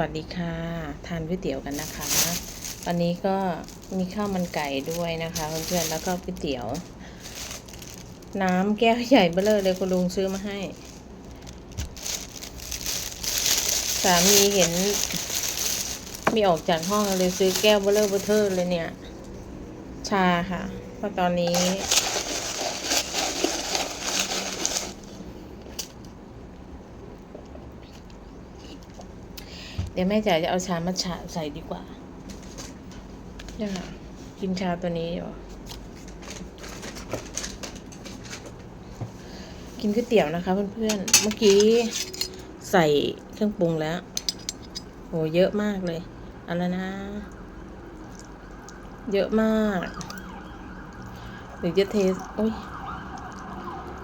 วัสดีค่ะ ทานก๋วยเตี๋ยวกันนะคะ วันนี้ก็มีข้าวมันไก่ด้วยนะคะเพื่อนๆแล้วก็ก๋วยเตี๋ยว น้ำแก้วใหญ่เบ้อเลยเลยคุณลุงซื้อมาให้ สามีเห็นมีออกจากห้องเลยซื้อแก้วเบลเลอเบอเทอร์เลยเนี่ย ชาค่ะเพราะตอนนี้ เดี๋ยวแม่จ๋าจะเอาชามัทฉะใส่ดีกว่าเนี่ยค่ะกินชาตัวนี้อยู่กินก๋วยเตี๋ยวนะคะเพื่อนๆ เมื่อกี้ใส่เครื่องปรุงแล้ว โหเยอะมากเลยเอะไรนะ เยอะมาก หรือจะเทโอ้ย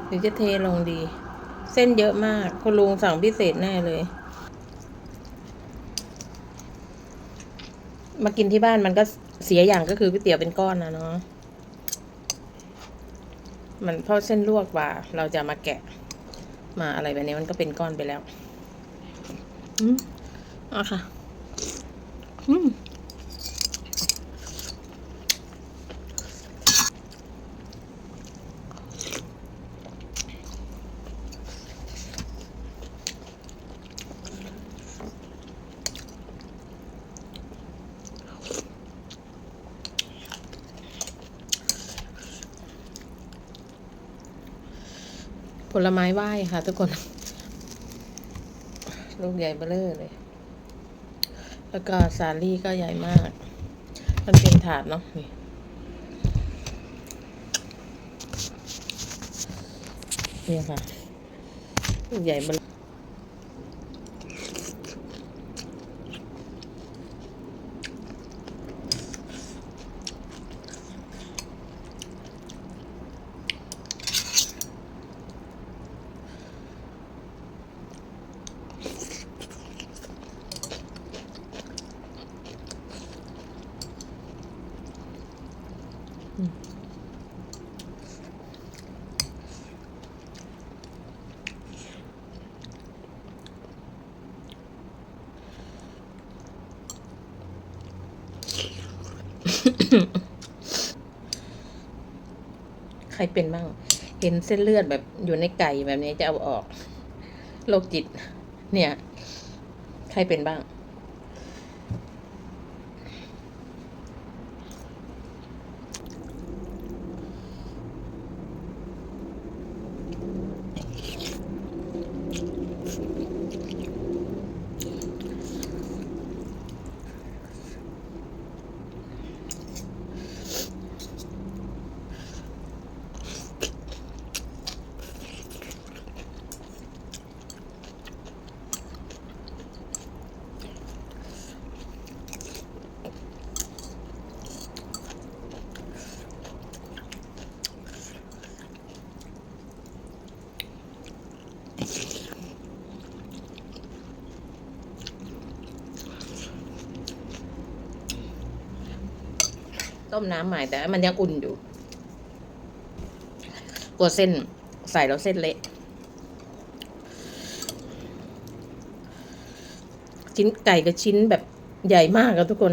หรือจะเทลงดี เส้นเยอะมากคุณลุงสั่งพิเศษแน่เลย มากินที่บ้านมันก็เสียอย่างก็คือก๋วยเตี๋ยวเป็นก้อนนะเนาะมันเพราะเส้นลวกว่า เราจะมาแกะ มาอะไรแบบนี้มันก็เป็นก้อนไปแล้ว อืมอะค่ะ อืม ลไม้ไหว้ค่ะ ทุกคน ลูกใหญ่เบ้อเร่อเลย แล้วก็สาลี่ก็ใหญ่มาก มันเป็นถาดเนาะนี่นี่ค่ะ ลูกใหญ่เบ้อ ใครเป็นบ้าง เห็นเส้นเลือดแบบอยู่ในไก่แบบนี้จะเอาออก โรคจิต เนี่ย ใครเป็นบ้าง ต้มน้ำใหม่แต่มันยังอุ่นอยู่ กลัวเส้นใส่แล้วเส้นเละชิ้นไก่กับชิ้นแบบใหญ่มากอะทุกคน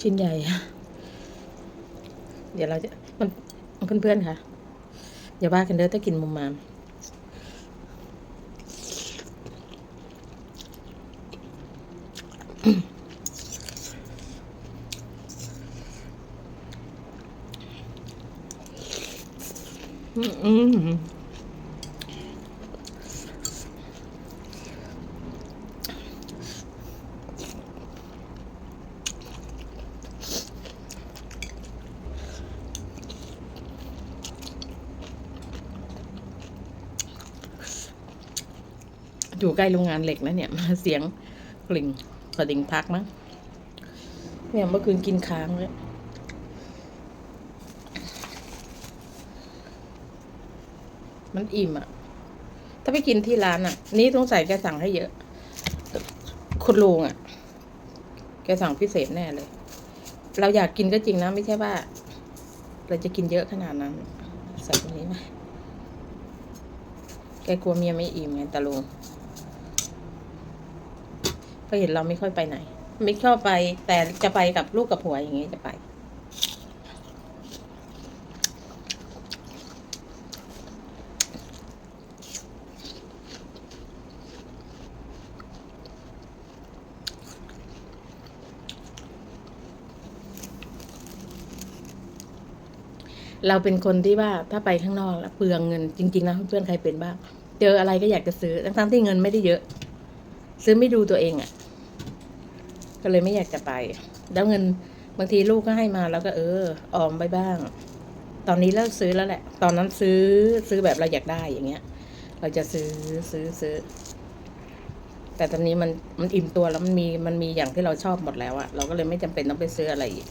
ชิ้นใหญ่ เดี๋ยวเราจะมันเพื่อนๆค่ะ อย่าว่ากันเด้อถ้ากินมุมมามอืม อยู่ใกล้โรงงานเหล็กนะเนี่ยมาเสียงกลิ่งกระดิ่งพักมั้งเนี่ยเมื่อคืนกินค้างเลยมันอิ่มอะถ้าไปกินที่ร้านอะนี้สงใสัยแกสั่งให้เยอะ คุณลุงอะแกสั่งพิเศษแน่เลย เราอยากกินก็จริงนะ ไม่ใช่ว่า เราจะกินเยอะขนาดนั้นใส่ตรงนี้ไหมแกกลัวเมียไม่อิ่มไงตาลุง ก็เห็นเราไม่ค่อยไปไหน ไม่ชอบไป แต่จะไปกับลูกกับผัวอย่างงี้จะไป เราเป็นคนที่ว่าถ้าไปข้างนอกแล้วเปลืองเงินจริงๆนะเพื่อนใครเป็นบ้าง เจออะไรก็อยากจะซื้อ ทั้งๆที่เงินไม่ได้เยอะ ซื้อไม่ดูตัวเองอะ่ะ ก็เลยไม่อยากจะไป แล้วเงินบางทีลูกก็ให้มาแล้วก็เออออมไปบ้าง ตอนนี้เลิกซื้อแล้วแหละ ตอนนั้นซื้อซื้อแบบเราอยากได้อย่างเงี้ย เราจะซื้อซื้อซื้อ แต่ตอนนี้มันมันอิ่มตัวแล้วมันมีมันมีอย่างที่เราชอบหมดแล้วอะเราก็เลยไม่จำเป็นต้องไปซื้ออะไรอีก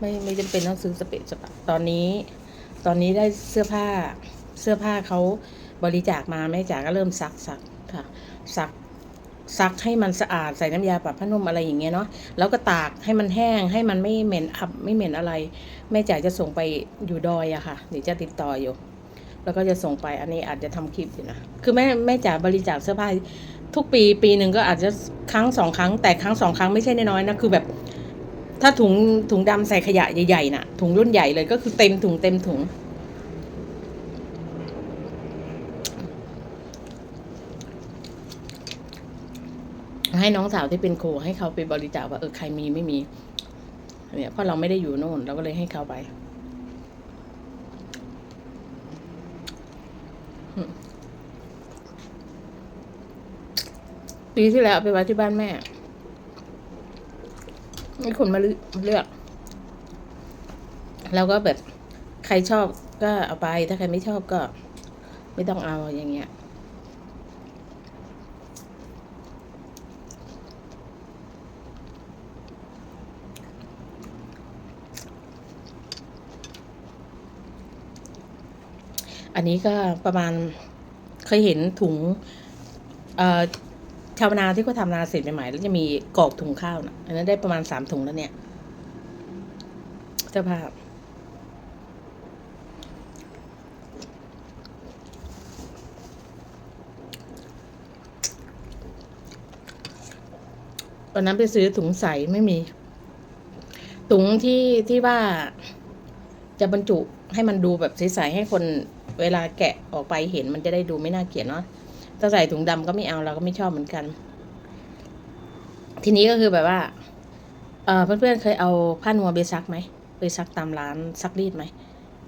ไม่ไม่จำเป็นต้องซื้อสเปซสปะตอนนี้ ตอนนี้ได้เสื้อผ้าเสื้อผ้าเขา บริจาคมาแม่จ๋าก็เริ่มซักซักค่ะซักซักให้มันสะอาดใส่น้ำยาปรับผ้านุ่มอะไรอย่างเงี้ยเนาะแล้วก็ตากให้มันแห้งให้มันไม่เหม็นอับไม่เหม็นอะไร แม่จ๋าจะส่งไปอยู่ดอยอะค่ะเดี๋ยวจะติดต่ออยู่ แล้วก็จะส่งไปอันนี้อาจจะทำคลิปอยู่นะคือแม่แม่จ๋าบริจาคเสื้อผ้าทุกปีปีหนึ่งก็อาจจะครั้งสองครั้ง แต่ครั้งสองครั้งไม่ใช่น้อยๆนะคือแบบถ้าถุงถุงดำใส่ขยะใหญ่ๆน่ะถุงรุ่นใหญ่เลยก็คือเต็มถุงเต็มถุง ให้น้องสาวที่เป็นครูให้เขาไปบริจาคว่าเออใครมีไม่มีเนี่ยเพราะเราไม่ได้อยู่โน่นเราก็เลยให้เขาไปปีที่แล้วไปไว้ที่บ้านแม่มีคนมาเลือก แล้วก็แบบใครชอบก็เอาไป ถ้าใครไม่ชอบก็ ไม่ต้องเอาอย่างเงี้ย อันนี้ก็ประมาณเคยเห็นถุงชาวนาที่เขาทำนาเสร็จใหม่ๆแล้วจะมีกรอกถุงข้าวนะอันนั้นได้ประมาณสามถุงแล้วเนี่ยเจ้าภาพตอนนั้นไปซื้อถุงใสไม่มี ถุงที่ที่ว่าจะบรรจุให้มันดูแบบใสๆให้คน เวลาแกะออกไปเห็นมันจะได้ดูไม่น่าเกลียดเนาะถ้าใส่ถุงดำก็ไม่เอาเราก็ไม่ชอบเหมือนกัน ทีนี้ก็คือแบบว่าเออเพื่อนๆเคยเอาผ้านัวไปซักไหมไปซักตามร้านซักรีดไหม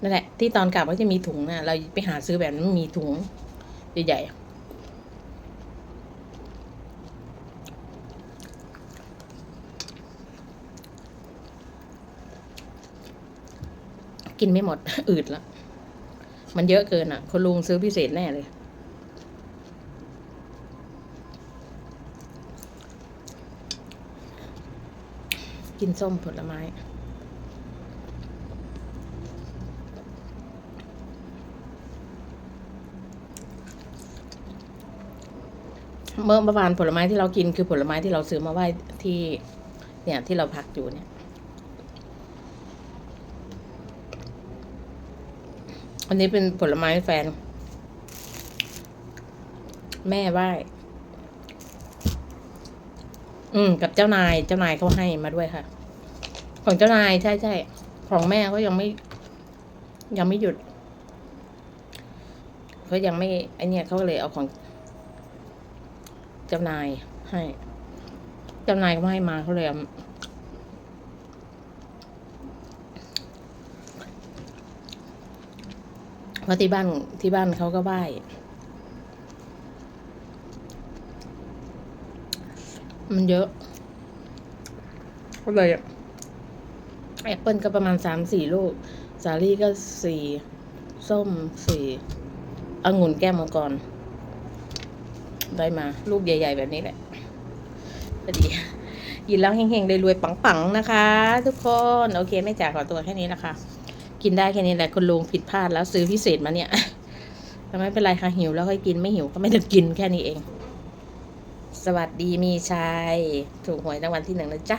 นั่นแหละที่ตอนกลับก็จะมีถุงนะเราไปหาซื้อแบบนั้นมีถุงใหญ่ๆกินไม่หมดอืดละ มันเยอะเกินอะคุณลุงซื้อพิเศษแน่เลย กินส้มผลไม้เมื่อเมื่อวานผลไม้ที่เรากินคือผลไม้ที่เราซื้อมาไหว้ที่ เนี่ยที่เราพักอยู่เนี่ย อันนี้เป็นผลไม้แฟน แม่ไหว้อืม กับเจ้านายเจ้านายเขาให้มาด้วยค่ะ ของเจ้านายใช่ใช่ของแม่ก็ยังไม่ ยังไม่หยุดเขายังไม่ไอเนี่ยเขาเลยเอาของ เจ้านายให้ เจ้านายก็ให้มาเขาเลย เอาเพราะที่บ้านที่บ้านเขาก็ไหว้มันเยอะก็เลยแอปเปิลก็ประมาณสามสี่ลูก สาลี่ก็สี่ส้มสี่องุ่นแก้วมังกร ได้มา ลูกใหญ่ ๆ แบบนี้แหละพอดีกินแล้วเฮงๆได้รวยปังๆนะคะ ทุกคน โอเค ไม่จ่าขอตัวแค่นี้นะคะกิน กินได้แค่นี้แหละคุณลุงผิดพลาดแล้วซื้อพิเศษมาเนี่ยแต่ไม่เป็นไรค่ะหิวแล้วค่อยกินไม่หิวก็ไม่ต้องกินแค่นี้เอง สวัสดีมีชัยถูกหวยรางวัลที่หนึ่งนะจ๊ะ